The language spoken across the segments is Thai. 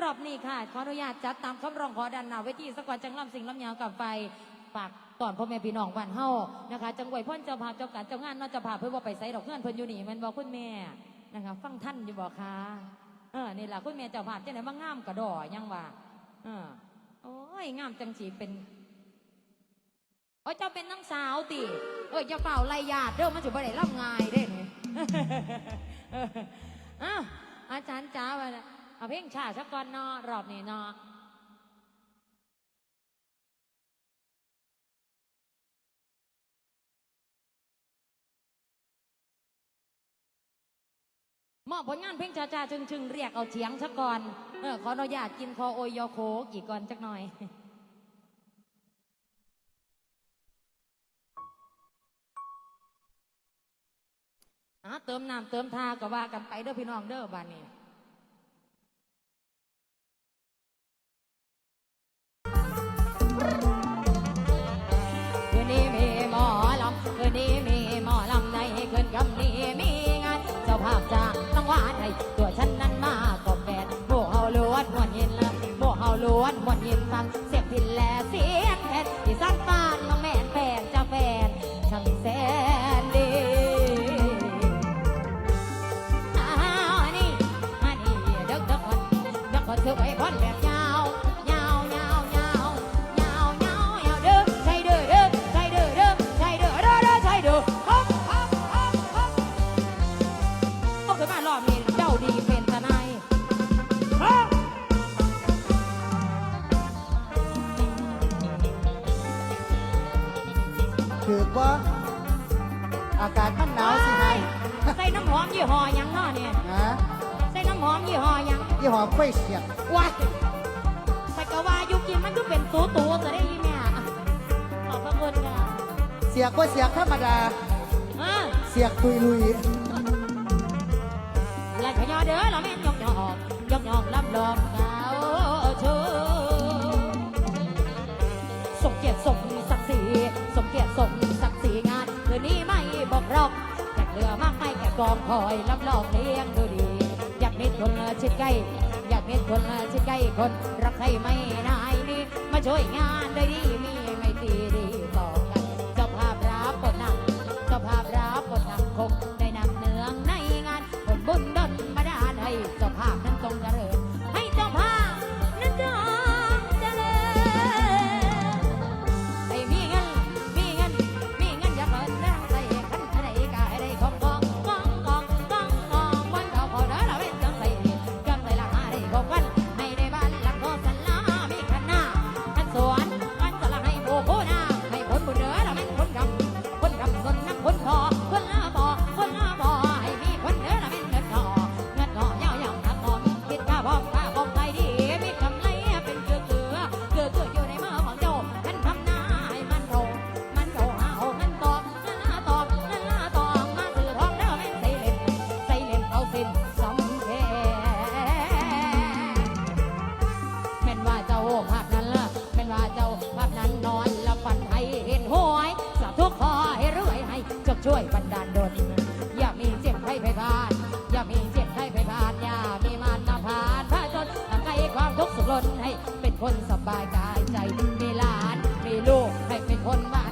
รอบนี้ค่ะ ขออนุญาตจัดตามคำร้องขอดันหนาเวทีสกวัจังลำสิงลำยาวกลับไปฝากตอนพ่อแม่พี่น้องบ้านเฮานะคะ จังหวยพ่นเจ้าภาพเจ้าการเจ้างานนอกเจ้าภาพเพื่อว่าไปใส่ดอกเงื่อนเพิ่นอยู่นี่มันบอกคุณแม่นะคะฟังท่านอยู่บอกค่ะเออนี่แหละคุณแม่เจ้าภาพจังไหนว่างามกระดอยังว่าเออโอ้ยงามจังสีเป็นโอ้ยเจ้าเป็นน้องสาวติเอ้ยเจ้าเปล่าไล่ญาติเด้อมันจะบ่ได้รับง่ายเด้นี่เอออ้าวอาจารย์จ้าว่าน่ะ เอาเพลงชาสักก่อนเนาะรอบนี้เนาะมอบผลงานเพลงชาชาชึงชึงๆ เรียกเอาเฉียงสักก่อน เออ ขออนุญาตกินคอโอยยอโคกี่ก่อนจักหน่อยอะเติมน้ำเติมทาก็ว่ากันไปเด้อพี่น้องเด้อบ้านนี้ งวาให้ตัวฉันนั้นมาก็แบนโบเฮาล้วนมวนยินละโบเฮาล้วนมวนยินฟังเสียงพินแลเสียงแคนที่สั้นปานน้องแม่น ถือว่าอากาศมันหนาวสิไงใส่น้ำหอมยี่ห้อหยังเนาะเนี่ยนะใส่น้ำหอมยี่ห้อหยังยี่ห้อไฟเสียบว้ายใส่กะว่าอยู่กินมันก็เป็นตัวตัวจะได้ยินเนี่ยขอบพระคุณค่ะเสียกก็เสียกธรรมดา อ่าเสียกตุยลุยและขยอเด้อเราแม่นยกยอกยกยอกลำลองเง รอกแขกเหลือมากไม่แก่กองคอยลำลองเลี้ยงดูดี อยากมีคนชิดใกล้ อยากมีคนชิดใกล้คนรักใครไม่นายนี่มาช่วยงานได้ดีมีไม่ตีดีต่อกันเจ้าภาพรับบทนำเจ้าภาพรับบทนำคง บายกายใจมีหลานมีลูกให้เป็นคนมา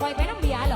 puoi cambiare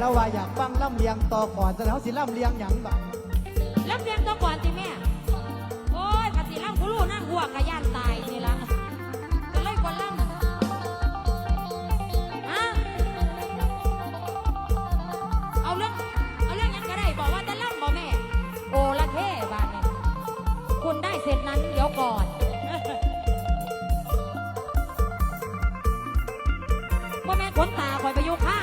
แล้วว่าอยากฟังล่ำเลียงต่อก่อนแต่เขาสิล่ำเลียงอย่างบังลำเลียงต้อก่อนสิแม่ โอ้ยกะสิลำกูรู้นั่งหัวกระยานตายนี่ละจะเล่นกวนลำฮะเอาเรื่อง เอาเรื่องหยังก็ได้บอกว่าแต่ลำบ่แม่ โอละเทบานี้คุณได้เสร็จนั้นเดี๋ยวก่อน บ่แม่ขนตาคอยไปยุค่ข้า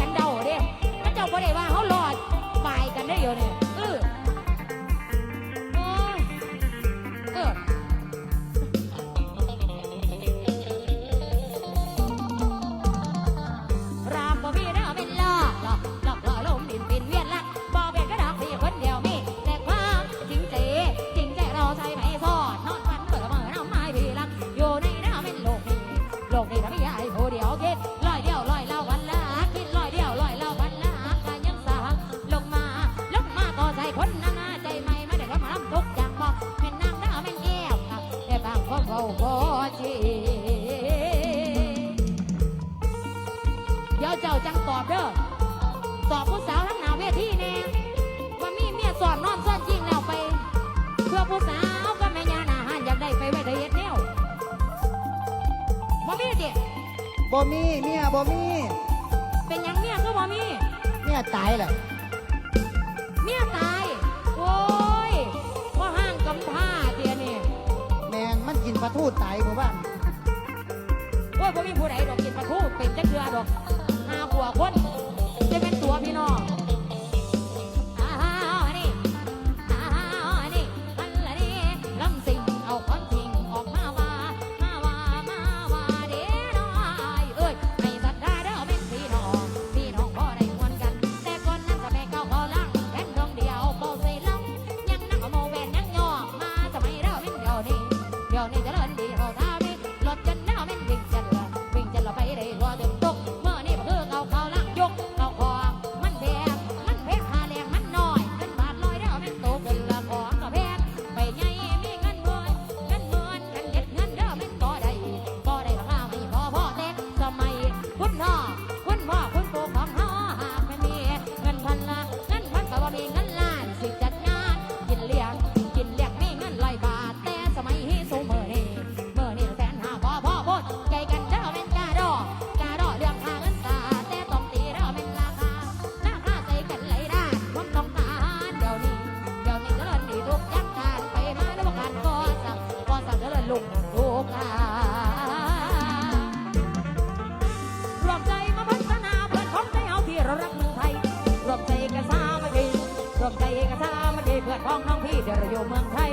กันเดาเด้มันเจ้าบ่ได้ว่าเขาหลอดบายกันได้เดี๋เวนี้ อบเด้อสอบผู้สาวทั้งหนาเวทีแน่ว่ามีเมียสอบนอนซ่อนจริงแล้วไป เพื่อผู้สาวก็แม่ยาหนาหันอยากได้ไปไว้ได้เฮ็ดแนวบ่มีเด็บ่มีเมียบ่มีเป็นยังเมียก็บ่มีเมียตายแหละเมียตาย โอ้ยบ่ห้างกำผ้าเตียนี่แมนมันกินปลาทูตายหมู่บ้านโอ้ยบ่มีผู้ใดดอกกินปลาทูเป็นจักเทือดอก ห้าขวบคนจะเป็นตัวพี่น้อง ลงโอการวมใจมาพัฒนาเพื่อนของใจเอาที่เรารักเมืองไทยรวมใจกันสามัคคีรวมใจกันสามัคคีเพื่อนพ้องน้องพี่เดี๋ยวเราอยู่เมืองไทย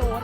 我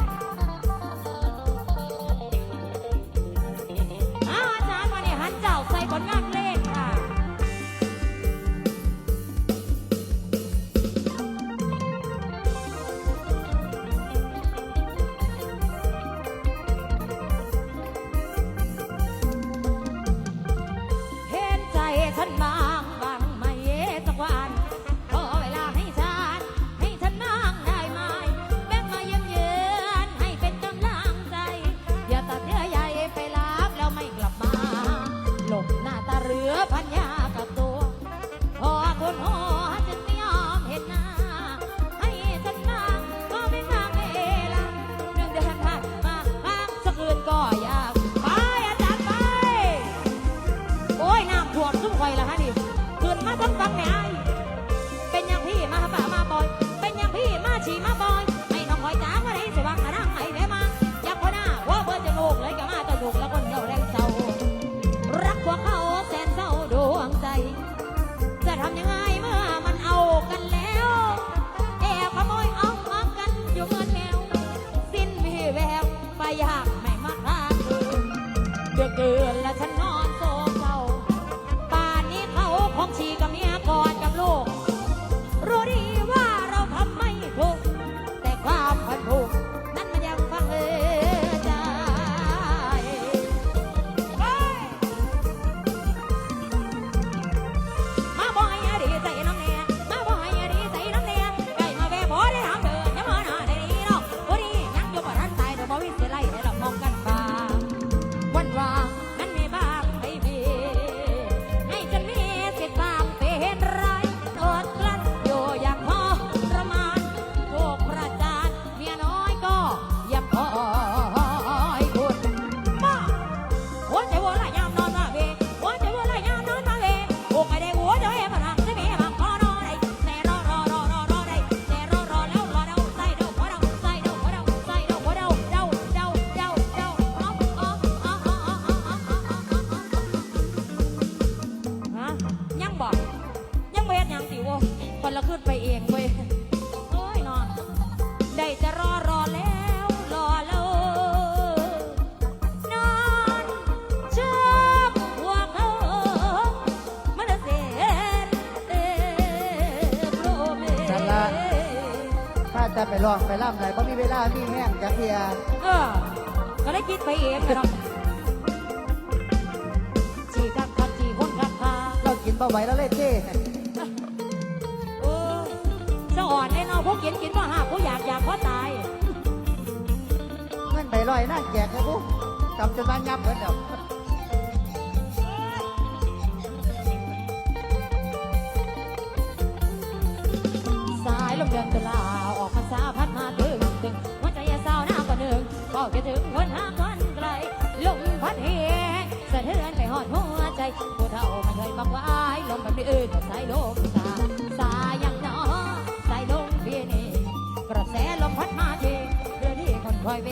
มาจะไปลองไปล่ำไหนเพราะมีเวลามีแห้งจักเพียเออ ก็ได้คิดไปเองไปเนาะจีกักขักจีคนขักพาเรากินเบาไหวแล้วเลยเจ้เออสะอ่อนไอ้เนอะพวกกินกินว่าหาผู้อยากอยากเพราะตาย เงินไปลอยน่าแจกเลยพวกกำจนบ้านยับเหมือนเดิมสายลมเดือนตุลา ภาษาพัดมาตึงตึงหัวใจสาวหน้าก็หนึ่งก็จะถึงคนหาคนไกลลมพัดเฮงสะเทือนไปหอดหัวใจผู้เฒ่าไม่เคยบักว่าอายลมแบบนี้เออก็สายลมสาสายังน้อสายลมเพียนี่กระแสลมพัดมาจริงเรื่องนี้คนคอยเว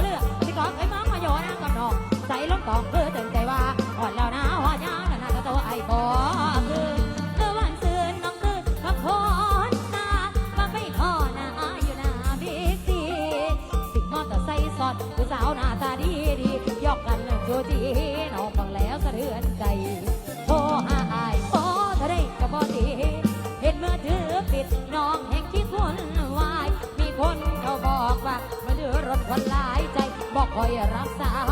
เรือพี่กองเอ้ยมอมาโยนะกับน้องใส่ลงกองเออ อยรักษา